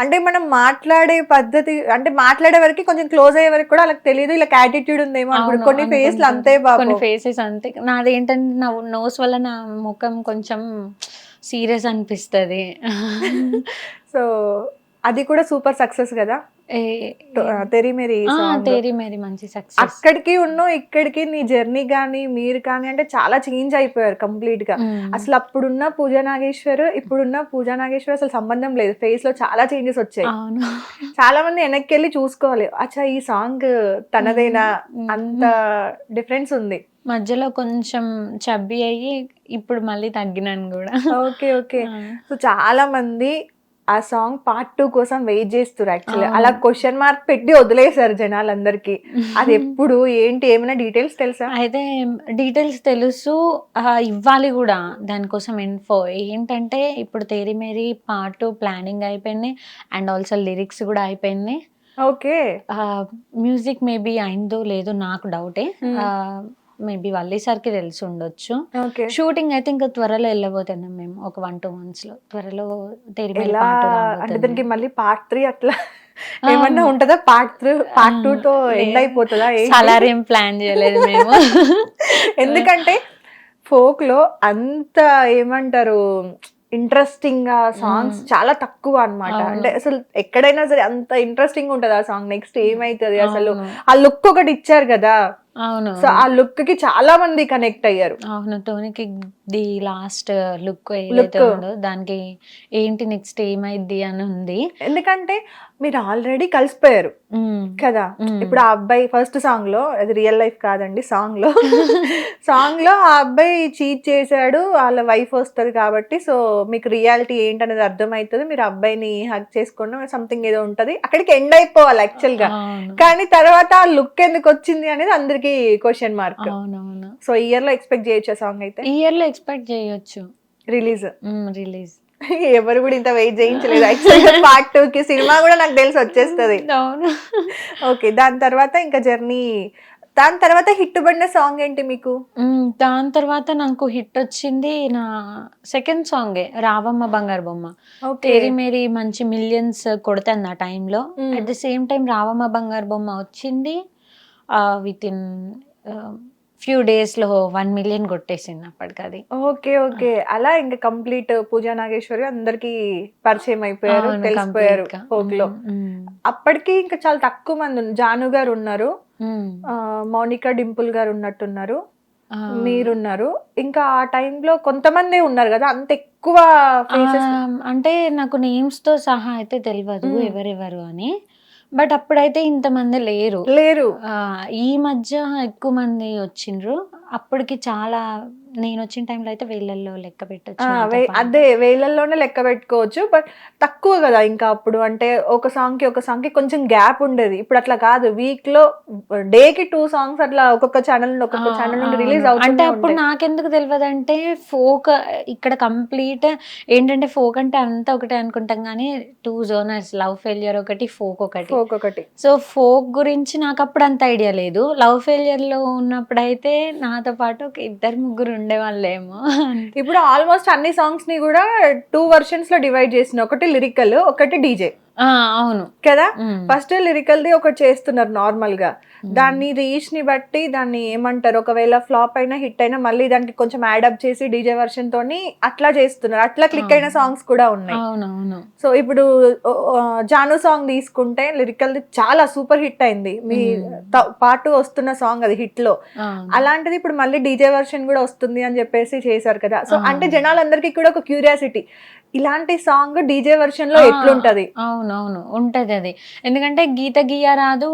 అంటే మనం మాట్లాడే పద్ధతి అంటే మాట్లాడే వరకు కొంచెం క్లోజ్ అయ్యే వరకు కూడా వాళ్ళకి తెలియదు ఇలా యాటిట్యూడ్ ఉందేమో అనుకుంటా. కొన్ని ఫేస్లు. అంతే కొన్ని ఫేసెస్ అంతే నాది ఏంటంటే నా నోస్ వల్ల నా ముఖం కొంచెం సీరియస్ అనిపిస్తుంది సో అది కూడా సూపర్ సక్సెస్ కదా తెరి మేరీ. తేరి మేరీ మంచి సక్సెస్ అక్కడికి ఉన్న ఇక్కడికి నీ జర్నీ కానీ మీరు కానీ అంటే చాలా చేంజ్ అయిపోయారు కంప్లీట్గా. అసలు అప్పుడున్న పూజా నాగేశ్వర్ ఇప్పుడున్న పూజా నాగేశ్వర్ అసలు సంబంధం లేదు. ఫేస్లో చాలా చేంజెస్ వచ్చాయి. చాలా మంది వెనక్కి వెళ్ళి చూసుకోవాలి. అచ్చా ఈ సాంగ్ తనదేనా. అంత డిఫరెన్స్ ఉంది. మధ్యలో కొంచెం చబ్బి అయ్యి ఇప్పుడు మళ్ళీ తగ్గినాను కూడా. Okay okay. సో చాలా మంది ఆ సాంగ్ పార్ట్ టూ కోసం వెయిట్ చేస్తారు యాక్చువల్లీ. అలా క్వశ్చన్ మార్క్ పెట్టి వదిలేశారు జనాలందరికీ. అది ఎప్పుడు ఏంటి ఏమైనా డీటెయిల్స్ తెలుసా? అయితే డీటెయిల్స్ తెలుసు. ఇవ్వాలి కూడా. దానికోసం ఇన్ఫో ఏంటంటే ఇప్పుడు తేరి మేరీ పార్ట్ ప్లానింగ్ అయిపోయింది అండ్ ఆల్సో లిరిక్స్ కూడా అయిపోయింది. ఓకే. మ్యూజిక్ మేబీ అయిందో లేదో నాకు డౌటే. మేబీ వల్లీసారికి తెలిసి ఉండొచ్చు షూటింగ్ అయితే ఇంకా త్వరలో వెళ్ళబోతున్నాం మేము ఒక వన్ టూ మంత్స్లో. త్వరలో అంటే దానికి మళ్ళీ పార్ట్ త్రీ అట్లా ఏమన్నా ఉంటుందా? పార్ట్ త్రీ పార్ట్ టూ తో ఎండ్. అయిపోతుందా? సలార్ ఏం ప్లాన్ చేయలేదు మేము. ఎందుకంటే ఫోక్లో అంత ఏమంటారు ఇంట్రెస్టింగ్గా సాంగ్స్. చాలా తక్కువ అన్నమాట. అవును. అంటే అసలు ఎక్కడైనా సరే అంత ఇంట్రెస్టింగ్ ఉంటది ఆ సాంగ్ నెక్స్ట్ ఏమైతది అసలు. ఆ లుక్ ఒకటి ఇచ్చారు కదా. అవును సో ఆ లుక్కి చాలా మంది కనెక్ట్ అయ్యారు. అవును టోనీకి ది లాస్ట్ లుక్. ఏదైతే ఉందో దానికి ఏంటి నెక్స్ట్ ఏమైద్ది అని ఉంది. ఎందుకంటే మీరు ఆల్రెడీ కలిసిపోయారు. కదా. ఇప్పుడు ఆ అబ్బాయి ఫస్ట్ సాంగ్లో అది రియల్ లైఫ్ కాదండి సాంగ్లో. సాంగ్లో ఆ అబ్బాయి చీట్ చేశాడు వాళ్ళ వైఫ్ వస్తుంది కాబట్టి సో మీకు రియాలిటీ ఏంటనేది అర్థమవుతుంది మీరు అబ్బాయిని హక్ చేసుకోవడం సంథింగ్ ఏదో ఉంటది. అక్కడికి ఎండ్ అయిపోవాలి యాక్చువల్గా. కానీ తర్వాత ఆ లుక్ ఎందుకు వచ్చింది అనేది అందరికి క్వశ్చన్ మార్క్ అవునవును. సో ఇయర్లో ఎక్స్పెక్ట్ చేయొచ్చు సాంగ్ అయితే? ఇయర్లో ఎక్స్పెక్ట్ చేయొచ్చు. రిలీజ్ రిలీజ్ ఎవరు కూడా ఇంత వెయిట్ చేయించలేదు. పార్ట్ టూ కి సినిమా కూడా నాకు తెలిసి వచ్చేస్తుంది. అవును. ఓకే దాని తర్వాత ఇంకా జర్నీ దాని తర్వాత హిట్ పడిన సాంగ్ ఏంటి మీకు? దాని తర్వాత నాకు హిట్ వచ్చింది నా సెకండ్ సాంగే రావమ్మ బంగారు బొమ్మ. తేరి మేరీ మంచి మిలియన్స్ కొడుతుంది ఆ టైంలో. అట్ ద సేమ్ టైం రావమ్మ బంగారు బొమ్మ వచ్చింది. విత్ ఇన్ ఫ్యూ డేస్లో వన్ మిలియన్ కొట్టేసింది అప్పటికి అది. Okay okay. అలా ఇంకా కంప్లీట్ పూజా నాగేశ్వరి అందరికి పరిచయం అయిపోయారు తెలిసిపోయారు లో అప్పటికి ఇంకా చాలా తక్కువ మంది ఉన్నారు. జాను గారు ఉన్నారు. మౌనిక డింపుల్ గారు ఉన్నట్టున్నారు. మీరున్నారు. ఇంకా ఆ టైంలో కొంతమందే ఉన్నారు కదా అంత ఎక్కువ అంటే నాకు నేమ్స్తో సహా అయితే తెలియదు. ఎవరెవరు అని. బట్ అప్పుడైతే ఇంతమంది లేరు. లేరు. ఆ, ఈ మధ్య ఎక్కువ మంది వచ్చిండ్రు. అప్పటికి చాలా నేను వచ్చిన టైంలో అయితే వేలల్లో లెక్క పెట్టచ్చు అదే వేలల్లోనే లెక్క పెట్టుకోవచ్చు బట్ తక్కువ కదా ఇంకా అప్పుడు. అంటే ఒక సాంగ్కి ఒక సాంగ్కి కొంచెం గ్యాప్ ఉండేది. ఇప్పుడు అట్లా కాదు. వీక్లో డే కి టూ సాంగ్స్ అట్లా ఒక్కొక్క ఛానల్ ఒక్కొక్క ఛానల్ నుండి రిలీజ్ అంటే అవుతుంది అప్పుడు నాకెందుకు తెలియదు అంటే ఫోక్ ఇక్కడ కంప్లీట్ ఏంటంటే ఫోక్ అంటే అంతా ఒకటే అనుకుంటాం కానీ టూ జోనర్స్ లవ్ ఫెయిలియర్ ఒకటి ఫోక్ ఒకటి. ఒక్కొక్కటి సో ఫోక్ గురించి నాకు అప్పుడు అంత ఐడియా లేదు. లవ్ ఫెయిలియర్లో ఉన్నప్పుడు అయితే నాతో పాటు ఒక ఇద్దరు ముగ్గురు ఉండేవాళ్ళేమో. ఇప్పుడు ఆల్మోస్ట్ అన్ని సాంగ్స్ని కూడా టూ వర్షన్స్లో డివైడ్ చేసిన ఒకటి లిరికల్ ఒకటి డీజే అవును. కదా. ఫస్ట్ లిరికల్ ది ఒకటి చేస్తున్నారు నార్మల్గా దాన్ని రీచ్ని బట్టి దాన్ని ఏమంటారు? ఒకవేళ ఫ్లాప్ అయినా హిట్ అయినా మళ్ళీ దానికి కొంచెం యాడప్ చేసి డీజే వర్షన్ తోని అట్లా చేస్తున్నారు. అట్లా క్లిక్ అయిన సాంగ్స్ కూడా ఉన్నాయి. సో ఇప్పుడు జాను సాంగ్ తీసుకుంటే లిరికల్ చాలా సూపర్ హిట్ అయింది. మీ పాటు వస్తున్న సాంగ్ అది హిట్లో. అలాంటిది ఇప్పుడు మళ్ళీ డీజే వర్షన్ కూడా వస్తుంది అని చెప్పేసి చేశారు కదా. సో. అంటే జనాలందరికీ కూడా ఒక క్యూరియాసిటీ ఇలాంటి సాంగ్ డీజే వర్షన్లో ఎట్లుంటది? అవునవును ఉంటది అది. ఎందుకంటే గీత గీయ రాదు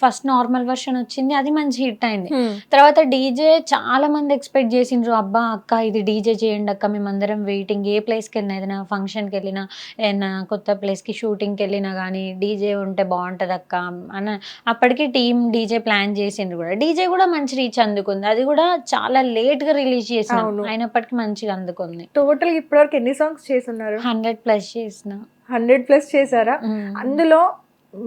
ఫస్ట్ నార్మల్ వర్షన్ వచ్చింది అది మంచి హిట్ అయింది. తర్వాత డీజే చాలా మంది ఎక్స్పెక్ట్ చేసిండ్రు అబ్బా అక్క ఇది డీజే చేయండి అక్క మేమందరం వెయిటింగ్ ఏ ప్లేస్కి వెళ్ళినా ఏదైనా ఫంక్షన్కి వెళ్ళినా ఏదైనా కొత్త ప్లేస్కి షూటింగ్కి వెళ్ళినా కానీ డీజే ఉంటే బాగుంటుంది అక్క అని అప్పటికి టీం డీజే ప్లాన్ చేసిండ్రు కూడా. డీజే కూడా మంచి రీచ్ అందుకుంది. అది కూడా చాలా లేట్గా రిలీజ్ చేసిన. అయినప్పటికీ మంచిగా అందుకుంది. టోటల్ ఇప్పటివరకు ఎన్ని సాంగ్స్ చేస్తున్నారు? హండ్రెడ్ ప్లస్ చేసిన. హండ్రెడ్ ప్లస్ చేశారా. అందులో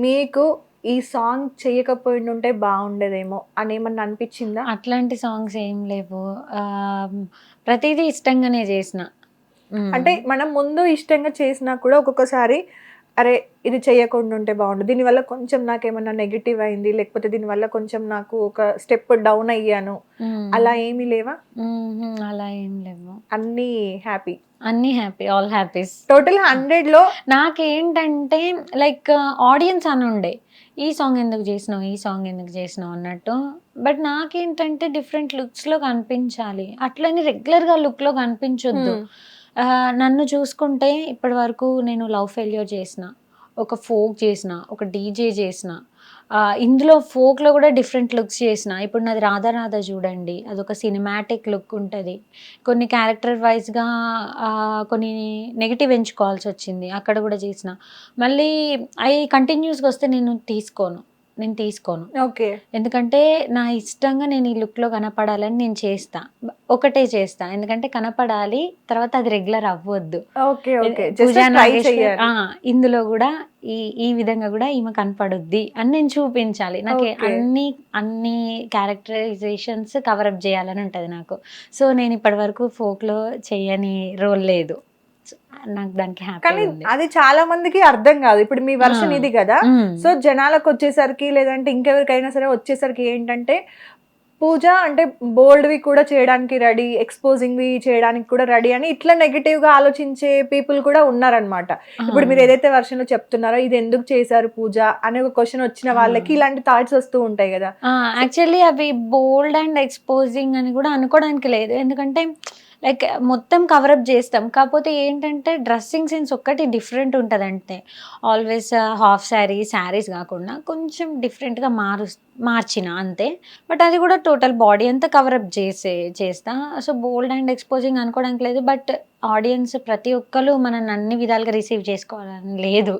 మీకు ఈ సాంగ్ చేయకపోయిండుంటే బాగుండేదేమో అని ఏమన్నా అనిపించిందా? అట్లాంటి సాంగ్స్ ఏం లేవు. ప్రతిదీ ఇష్టంగానే చేసిన. అంటే మనం ముందు ఇష్టంగా చేసినా కూడా ఒక్కొక్కసారి అరే ఇది చేయకుండా ఉంటే బాగుండు. దీనివల్ల కొంచెం నాకు ఏమన్నా నెగిటివ్ అయింది లేకపోతే దీనివల్ల కొంచెం నాకు ఒక స్టెప్ డౌన్ అయ్యాను. అలా ఏమీ లేవా. అలా ఏం లేవు. అన్నీ హ్యాపీ అన్ని హ్యాపీ ఆల్ హ్యాపీస్ టోటల్ హండ్రెడ్లో నాకేంటంటే లైక్ ఆడియన్స్ అని ఉండే. ఈ సాంగ్ ఎందుకు చేసినావు ఈ సాంగ్ ఎందుకు చేసినావు అన్నట్టు. బట్ నాకేంటంటే డిఫరెంట్ లుక్స్లో కనిపించాలి. అట్లని రెగ్యులర్గా లుక్లో కనిపించొద్దు. నన్ను చూసుకుంటే ఇప్పటి వరకు నేను లవ్ ఫెయిల్యూర్ చేసిన ఒక ఫోక్ చేసిన ఒక డీజే చేసిన ఇందులో ఫోక్లో కూడా డిఫరెంట్ లుక్స్ చేసిన. ఇప్పుడు నాది రాధా రాధా చూడండి అదొక సినిమాటిక్ లుక్ ఉంటుంది. కొన్ని క్యారెక్టర్ వైజ్గా కొన్ని నెగిటివ్ ఎంచుకోవాల్సి వచ్చింది అక్కడ కూడా చేసిన. మళ్ళీ అవి కంటిన్యూస్గా వస్తే నేను తీసుకోను. నేను తీసుకోను. ఓకే. ఎందుకంటే నా ఇష్టంగా నేను ఈ లుక్లో కనపడాలని నేను చేస్తా. ఒకటే చేస్తా. ఎందుకంటే కనపడాలి తర్వాత అది రెగ్యులర్ అవ్వద్దు. Okay okay. ఇందులో కూడా ఈ ఈ విధంగా కూడా ఈమె కనపడుద్ది అని నేను చూపించాలి. నాకు. అన్ని అన్ని క్యారెక్టరైజేషన్స్ కవరప్ చేయాలని ఉంటది నాకు. సో నేను ఇప్పటి వరకు folk లో చేయని రోల్ లేదు. నాకు దానికి కానీ అది చాలా మందికి అర్థం కాదు. ఇప్పుడు మీ వర్షన్. ఇది కదా. సో జనాలకు వచ్చేసరికి లేదంటే ఇంకెవరికైనా సరే వచ్చేసరికి ఏంటంటే పూజ అంటే bold వి కూడా చేయడానికి రెడీ వి చేయడానికి కూడా రెడీ అని ఇట్లా నెగిటివ్గా ఆలోచించే పీపుల్ కూడా ఉన్నారనమాట ఇప్పుడు మీరు ఏదైతే వర్షన్లో చెప్తున్నారో ఇది ఎందుకు చేశారు పూజ అనే ఒక క్వశ్చన్ వచ్చిన వాళ్ళకి ఇలాంటి థాట్స్ వస్తూ ఉంటాయి కదా. యాక్చువల్లీ అవి బోల్డ్ అండ్ ఎక్స్పోజింగ్ అని కూడా అనుకోవడానికి లేదు. ఎందుకంటే లైక్ మొత్తం కవరప్ చేస్తాం. కాకపోతే ఏంటంటే డ్రెస్సింగ్ సెన్స్ ఒక్కటి డిఫరెంట్ ఉంటుంది అంటే ఆల్వేస్ హాఫ్ శారీ శారీస్ కాకుండా కొంచెం డిఫరెంట్గా మారు మార్చిన అంతే. బట్ అది కూడా టోటల్ బాడీ అంతా కవరప్ చేసే చేస్తా. సో బోల్డ్ అండ్ ఎక్స్పోజింగ్ అనుకోవడానికి లేదు. బట్ ఆడియన్స్ ప్రతి ఒక్కరు మనల్ని అన్ని విధాలుగా రిసీవ్ చేసుకోవాలని లేదు.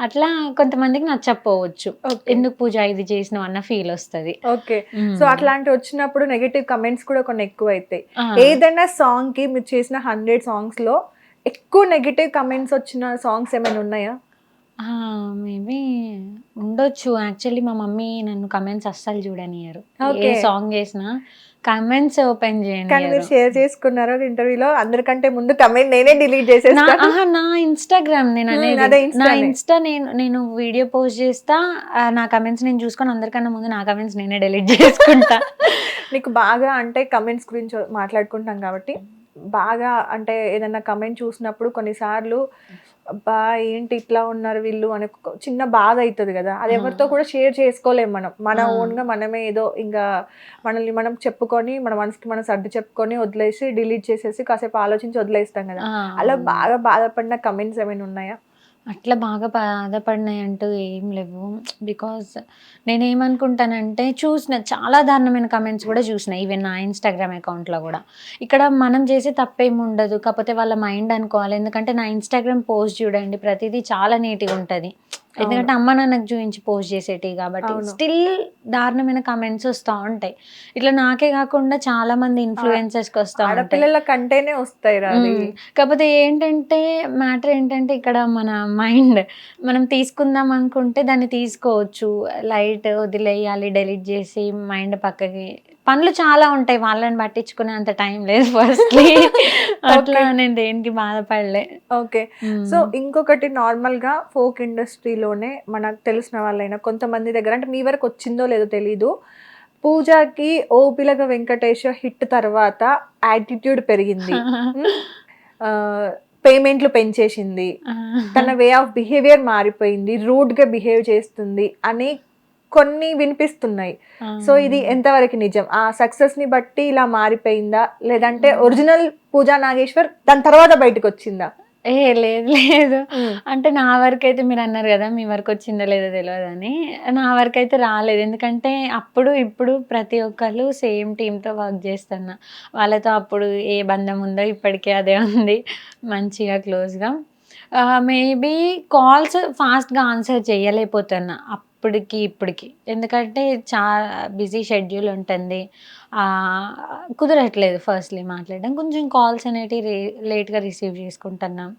అట్లా కొంతమందికి నచ్చకపోవచ్చు ఎందుకు పూజ ఇది చేసినావు అన్న ఫీల్ వస్తుంది. ఓకే. సో అట్లాంటి వచ్చినప్పుడు నెగిటివ్ కమెంట్స్ కూడా కొన్ని ఎక్కువ అవుతాయి. ఏదైనా సాంగ్కి మీరు చేసిన హండ్రెడ్ సాంగ్స్లో ఎక్కువ నెగిటివ్ కమెంట్స్ వచ్చిన సాంగ్స్ ఏమైనా ఉన్నాయా? మేబీ ఉండొచ్చు. యాక్చువల్లీ మా మమ్మీ నన్ను కమెంట్స్ అస్సలు చూడనియరు ఏ. సాంగ్ చేసినా కమెంట్స్ ఓపెన్ కానీ మీరు షేర్ చేసుకున్నారో ఇంటర్వ్యూలో అందరికంటే ముందు కమెంట్ నేనే డిలీట్ చేసేస్తాను నా ఇన్స్టాగ్రామ్ నేను అనేది నా. ఇన్స్టా నేను నేను వీడియో పోస్ట్ చేస్తా నా కమెంట్స్ నేను చూసుకొని అందరికన్నా ముందు నా కమెంట్స్ నేనే డిలీట్ చేసుకుంటా. నీకు బాగా అంటే కమెంట్స్ గురించి మాట్లాడుకుంటాం కాబట్టి బాగా అంటే ఏదైనా కమెంట్ చూసినప్పుడు కొన్నిసార్లు అబ్బా ఏంటి ఇట్లా ఉన్నారు వీళ్ళు అని చిన్న బాధ అవుతుంది కదా. అది ఎవరితో కూడా షేర్ చేసుకోలేం మనం. మన ఆ. ఓన్గా మనమే ఏదో ఇంకా మనల్ని మనం చెప్పుకొని మన మనసుకి మనం సర్ది చెప్పుకొని వదిలేసి డిలీట్ చేసేసి కాసేపు ఆలోచించి వదిలేస్తాం కదా. అలా బాగా బాధపడిన కమెంట్స్ ఏమైనా ఉన్నాయా? అట్లా బాగా బాధపడినాయి అంటూ ఏం లేవు. బికాజ్ నేనేమనుకుంటానంటే చూసిన చాలా దారుణమైన కమెంట్స్ కూడా చూసిన ఈవెన్ నా ఇన్స్టాగ్రామ్ అకౌంట్లో కూడా. ఇక్కడ మనం చేసే తప్పేం ఉండదు కాకపోతే వాళ్ళ మైండ్ అనుకోవాలి. ఎందుకంటే నా ఇన్స్టాగ్రామ్ పోస్ట్ చూడండి ప్రతిదీ చాలా నీట్గా ఉంటుంది. ఎందుకంటే అమ్మ నాన్నకు చూపించి పోస్ట్ చేసేటివి కాబట్టి. స్టిల్ దారుణమైన కమెంట్స్ వస్తూ ఉంటాయి ఇట్లా నాకే కాకుండా చాలా మంది ఇన్ఫ్లుయెన్సర్స్కి వస్తూ ఉంటాయి కంటేనే వస్తాయి. కాకపోతే ఏంటంటే మ్యాటర్ ఏంటంటే ఇక్కడ మన మైండ్ మనం తీసుకుందాం అనుకుంటే దాన్ని తీసుకోవచ్చు లైట్ వదిలేయాలి డెలీట్ చేసి మైండ్ పక్కకి పనులు చాలా ఉంటాయి వాళ్ళని పట్టించుకునే అంత టైం లేదు ఫస్ట్లీ. అట్లా నేను దేనికి బాధపడలే. ఓకే. సో ఇంకొకటి నార్మల్గా ఫోక్ ఇండస్ట్రీలోనే మనకు తెలిసిన వాళ్ళైనా కొంతమంది దగ్గర అంటే మీ వరకు వచ్చిందో లేదో తెలీదు. పూజకి ఓ పిలగ వెంకటేష్ హిట్ తర్వాత యాటిట్యూడ్ పెరిగింది. పేమెంట్లు పెంచేసింది. తన వే ఆఫ్ బిహేవియర్ మారిపోయింది. రూడ్గా బిహేవ్ చేస్తుంది అని కొన్ని వినిపిస్తున్నాయి. సో ఇది ఎంతవరకు నిజం? ఆ సక్సెస్ని బట్టి ఇలా మారిపోయిందా? లేదంటే ఒరిజినల్ పూజా నాగేశ్వర్ దాని తర్వాత బయటకు వచ్చిందా ఏ లేదు లేదు. అంటే నా వరకు అయితే మీరు అన్నారు కదా మీ వరకు వచ్చిందో లేదో తెలియదని నా వరకు అయితే రాలేదు. ఎందుకంటే అప్పుడు ఇప్పుడు ప్రతి ఒక్కరు సేమ్ టీంతో వర్క్ చేస్తున్నా. వాళ్ళతో అప్పుడు ఏ బంధం ఉందో ఇప్పటికే అదే ఉంది. మంచిగా క్లోజ్గా. మేబీ కాల్స్ ఫాస్ట్గా ఆన్సర్ చేయలేకపోతున్నా. అప్పటికి ఇప్పటికి. ఎందుకంటే చాలా బిజీ షెడ్యూల్ ఉంటుంది. కుదరట్లేదు ఫస్ట్లీ మాట్లాడడం. కొంచెం కాల్స్ అనేటివి లేట్గా రిసీవ్ చేసుకుంటున్నాం.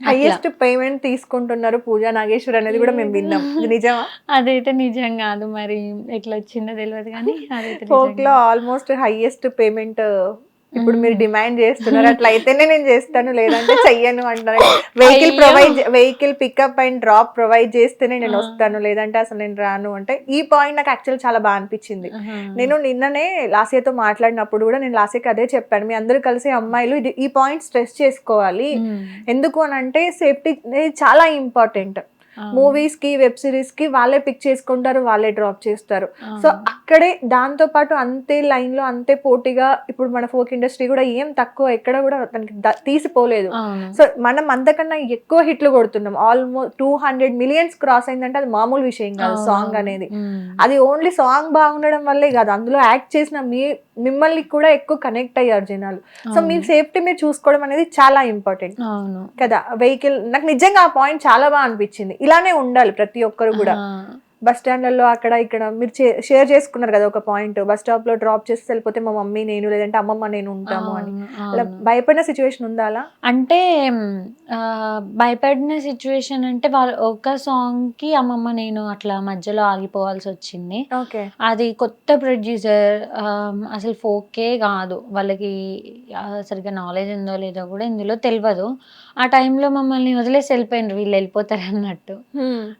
హైయెస్ట్ పేమెంట్ తీసుకుంటున్నారు పూజా నాగేశ్వర్ అనేది కూడా మేము విన్నాం. నిజమా? అదైతే నిజం కాదు మరి. ఎట్లా వచ్చిందో తెలియదు కానీ ఫోక్లో. ఆల్మోస్ట్ హైయెస్ట్ పేమెంట్ ఇప్పుడు మీరు డిమాండ్ చేస్తున్నారు అట్లా అయితేనే నేను చేస్తాను లేదంటే చెయ్యను అంటున్నారు. Vehicle. Provide vehicle pickup and drop provide చేస్తేనే నేను వస్తాను లేదంటే అసలు నేను రాను అంటే ఈ పాయింట్ నాకు యాక్చువల్ చాలా బాగా అనిపించింది. నేను నిన్ననే లాసియాతో మాట్లాడినప్పుడు కూడా నేను లాసియాకి అదే చెప్పాను మీ అందరూ కలిసి అమ్మాయిలు ఇది ఈ పాయింట్ స్ట్రెస్ చేసుకోవాలి. ఎందుకు అని అంటే సేఫ్టీ చాలా ఇంపార్టెంట్ మూవీస్కి వెబ్ సిరీస్కి వాళ్ళే పిక్ చేసుకుంటారు వాళ్ళే డ్రాప్ చేస్తారు. సో అక్కడే దాంతో పాటు అంతే లైన్లో అంతే పోటీగా ఇప్పుడు మన ఫోక్ ఇండస్ట్రీ కూడా ఏం తక్కువ ఎక్కడ కూడా తనకి ద- తీసిపోలేదు. సో మనం అంతకన్నా ఎక్కువ హిట్లు కొడుతున్నాం. Almost two hundred millions cross అయిందంటే అది మామూలు విషయం కాదు సాంగ్ అనేది. అది ఓన్లీ సాంగ్ బాగుండడం వల్లే కాదు అందులో యాక్ట్ చేసిన మీ మిమ్మల్ని కూడా ఎక్కువ కనెక్ట్ అయ్యారు జనాలు. సో మీ సేఫ్టీ మీరు చూసుకోవడం అనేది చాలా ఇంపార్టెంట్. కదా వెహికల్ నాకు నిజంగా ఆ పాయింట్ చాలా బాగా అనిపించింది. ఇలానే ఉండాలి ప్రతి ఒక్కరు కూడా. బస్ స్టాండ్లలో అక్కడ ఇక్కడ మీరు షేర్ చేసుకున్నారు కదా ఒక పాయింట్ బస్ స్టాప్లో డ్రాప్ చేసి వెళ్ళిపోతే మా మమ్మీ నేను లేదంటే అమ్మమ్మ నేను ఉంటాము అని. అలా. భయపడిన సిచ్యువేషన్ ఉందా అలా? అంటే భయపడిన సిచ్యువేషన్ అంటే వాళ్ళ ఒక సాంగ్కి అమ్మమ్మ నేను అట్లా మధ్యలో ఆగిపోవాల్సి వచ్చింది. ఓకే. అది కొత్త ప్రొడ్యూసర్ అసలు ఫోకే కాదు. వాళ్ళకి సరిగ్గా నాలెడ్జ్ ఉందో లేదో కూడా ఇందులో తెలియదు ఆ టైంలో మమ్మల్ని వదిలేసి వెళ్ళిపోయినారు వీళ్ళు వెళ్ళిపోతారు అన్నట్టు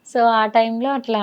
సో ఆ టైంలో అట్లా